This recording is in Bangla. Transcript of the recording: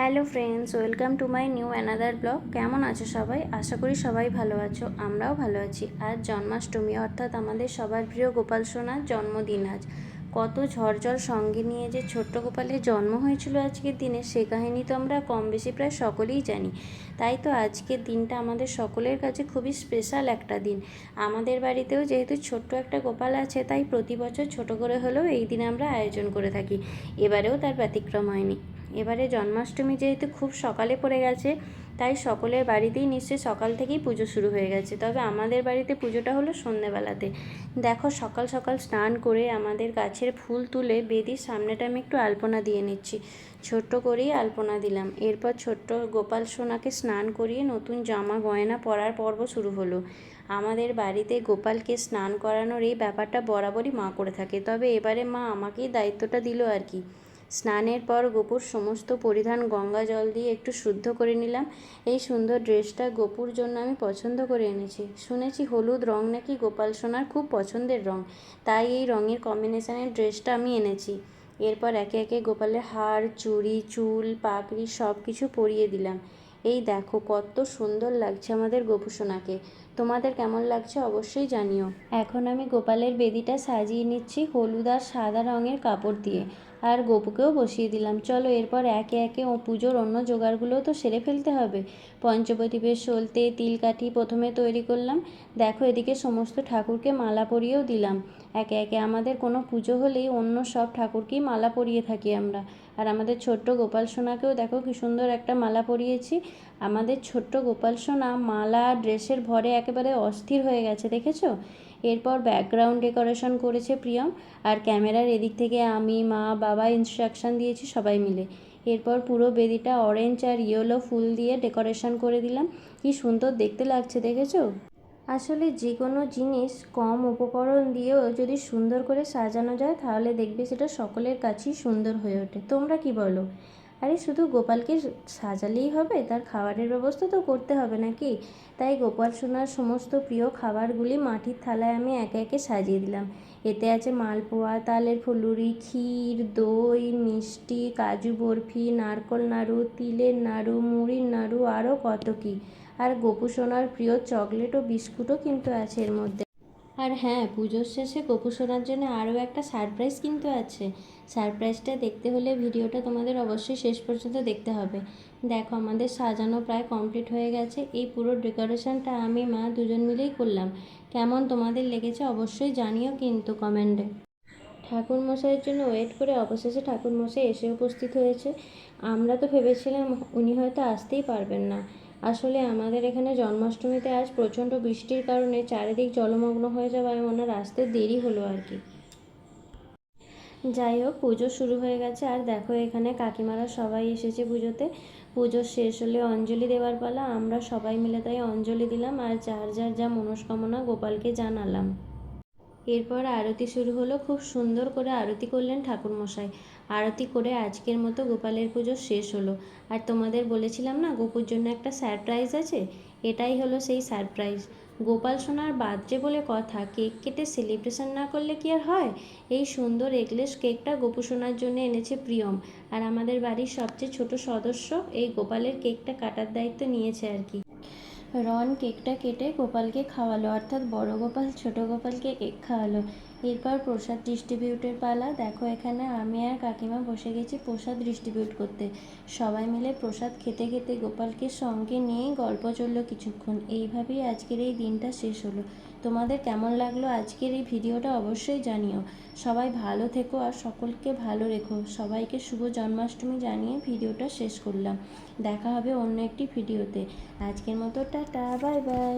Hello friends, welcome to my new another blog. কেমন আছো সবাই? আশা করি সবাই ভালো আছো, আমরাও ভালো আছি। আজ জন্মাষ্টমী, অর্থাৎ আমাদের সবার প্রিয় গোপাল সোনার জন্মদিন আজ। কত ঝড়ঝড় সঙ্গে নিয়ে যে ছোট্ট গোপালের জন্ম হয়েছিল আজকের দিনে, সে কাহিনী তো আমরা কম বেশি প্রায় সকলেই জানি। তাই তো আজকের দিনটা আমাদের সকলের কাছে খুবই স্পেশাল একটা দিন। আমাদের বাড়িতেও যেহেতু ছোট্ট একটা গোপাল আছে, তাই প্রতি বছর ছোট করে হলেও এই দিন আমরা আয়োজন করে থাকি। এবারেও তার ব্যতিক্রম হয়নি। এবারে জন্মাষ্টমী যেহেতু খুব সকালে পড়ে গেছে, তাই সকলের বাড়িতেই নিশ্চয়ই সকাল থেকেই পুজো শুরু হয়ে গেছে। তবে আমাদের বাড়িতে পুজোটা হলো সন্ধ্যেবেলাতে দেখো, সকাল সকাল স্নান করে আমাদের গাছের ফুল তুলে বেদির সামনেটা আমি একটু আলপনা দিয়ে নিচ্ছি। ছোট্ট করেই আলপনা দিলাম। এরপর ছোট্ট গোপাল সোনাকে স্নান করিয়ে নতুন জামা গয়না পরার পর্ব শুরু হলো। আমাদের বাড়িতে গোপালকে স্নান করানোর এই ব্যাপারটা বরাবরই মা করে থাকে। তবে এবারে মা আমাকেই দায়িত্বটা দিল আর কি। স্নানের পর গোপুর সমস্ত পরিধান গঙ্গা জল দিয়ে একটু শুদ্ধ করে নিলাম। এই সুন্দর ড্রেসটা গোপুর জন্য আমি পছন্দ করে এনেছি। শুনেছি হলুদ রং নাকি গোপাল সোনার খুব পছন্দের রং। তাই এই রঙের কম্বিনেশনের ড্রেসটা আমি এনেছি। এরপর একে একে গোপালের হার, চুড়ি, চুল, পাগড়ি সব কিছু পরিয়ে দিলাম। এই দেখো, কত সুন্দর লাগছে আমাদের গোপু সোনাকে। তোমাদের কেমন লাগছে অবশ্যই জানিও। এখন আমি গোপালের বেদিটা সাজিয়ে নিচ্ছি হলুদ আর সাদা রঙের কাপড় দিয়ে। আর গোপুকেও বসিয়ে দিলাম। চলো এরপর একে একে ও পুজোর অন্য জোগাড়গুলোও তো সেরে ফেলতে হবে। পঞ্চবতীপের সলতে তিলকাঠি প্রথমে তৈরি করলাম। দেখো এদিকে সমস্ত ঠাকুরকে মালা পরিয়েও দিলাম। একে একে আমাদের কোনো পুজো হলেই অন্য সব ঠাকুরকেই মালা পরিয়ে থাকি আমরা। আর আমাদের ছোট্ট গোপাল সোনাকেও দেখো কি সুন্দর একটা মালা পরিয়েছি। আমাদের ছোট্ট গোপাল সোনা মালা ড্রেসের ভরে একেবারে অস্থির হয়ে গেছে, দেখেছ? এরপর ব্যাকগ্রাউন্ড ডেকোরেশন করেছে প্রিয়ম। আর ক্যামেরার এদিক থেকে আমি, মা, বাবা ইনস্ট্রাকশান দিয়েছি সবাই মিলে। এরপর পুরো বেদিটা অরেঞ্জ আর ইয়েলো ফুল দিয়ে ডেকোরেশন করে দিলাম। কি সুন্দর দেখতে লাগছে, দেখেছ? আসলে যে কোনো জিনিস কম উপকরণ দিয়েও যদি সুন্দর করে সাজানো যায়, তাহলে দেখবে সেটা সকলের কাছেই সুন্দর হয়ে ওঠে। তোমরা কি বলো? আরে শুধু গোপালকে সাজালেই হবে? তার খাবারের ব্যবস্থা তো করতে হবে নাকি? তাই গোপাল সোনার সমস্ত প্রিয় খাবারগুলি মাটির থালায় আমি একে একে সাজিয়ে দিলাম। এতে আছে মালপোয়া, তালের ফুলুরি, ক্ষীর, দই, মিষ্টি, কাজু বরফি, নারকল নাড়ু, তিলের নাড়ু, মুড়ির নাড়ু, আরও কত কী। আর গোপু সোনার প্রিয় চকলেট ও বিস্কুটও কিন্তু আছে এর মধ্যে। আর হ্যাঁ পুজোর শেষে গোপু সোনার জন্য আরও একটা সারপ্রাইজ কিন্তু আছে। সারপ্রাইজটা দেখতে হলে ভিডিওটা তোমাদের অবশ্যই শেষ পর্যন্ত দেখতে হবে। দেখো, আমাদের সাজানো প্রায় কমপ্লিট হয়ে গেছে। এই পুরো ডেকোরেশনটা আমি, মা দুজন মিলেই করলাম। কেমন তোমাদের লেগেছে অবশ্যই জানিও কিন্তু কমেন্টে ঠাকুর মশাইয়ের জন্য ওয়েট করে অবশেষে ঠাকুর মশাই এসে উপস্থিত হয়েছে। আমরা তো ভেবেছিলাম উনি হয়তো আসতেই পারবেন না। আসলে আমাদের এখানে জন্মাষ্টমীতে আজ প্রচণ্ড বৃষ্টির কারণে চারিদিক জলমগ্ন হয়ে যাওয়ায় ওনার আসতে দেরি হলো আর কি। যাই হোক, পুজো শুরু হয়ে গেছে। আর দেখো, এখানে কাকিমারা সবাই এসেছে পুজোতে। পুজো শেষ হলে অঞ্জলি দেওয়ার পালা। আমরা সবাই মিলে তাই অঞ্জলি দিলাম। আর যার যার যা মনস্কামনা গোপালকে জানালাম। এরপর আরতি শুরু হলো। খুব সুন্দর করে আরতি করলেন ঠাকুরমশাই। আরতি করে আজকের মতো গোপালের পুজো শেষ হলো। আর তোমাদের বলেছিলাম না, গোপুর জন্য একটা সারপ্রাইজ আছে? এটাই হলো সেই সারপ্রাইজ গোপাল সোনার বার্থডে বলে কথা, কেক কেটে সেলিব্রেশন না করলে কি আর হয়? এই সুন্দর এগলেস কেকটা গোপু সোনার জন্য এনেছে প্রিয়ম। আর আমাদের বাড়ির সবচেয়ে ছোট সদস্য এই গোপালের কেকটা কাটার দায়িত্ব নিয়েছে আর কি। রন কেকটা কেটে গোপালকে খাওয়ালো অর্থাৎ বড় গোপাল ছোট গোপালকে কেক খাওয়ালো। এরপর প্রসাদ ডিস্ট্রিবিউটের পালা। দেখো এখানে আমি আর কাকিমা বসে গেছি প্রসাদ ডিস্ট্রিবিউট করতে। সবাই মিলে প্রসাদ খেতে খেতে গোপালকে সঙ্গে নিয়েই গল্প চলল কিছুক্ষণ। এইভাবেই আজকের এই দিনটা শেষ হলো। তোমাদের কেমন লাগল আজকের এই ভিডিওটা অবশ্যই জানিও। সবাই ভালো থেকো আর সকলকে ভালো রেখো। সবাইকে শুভ জন্মাষ্টমী জানিয়ে ভিডিওটা শেষ করলাম। দেখা হবে অন্য একটি ভিডিওতে। আজকের মতো টাটা, বাই বাই।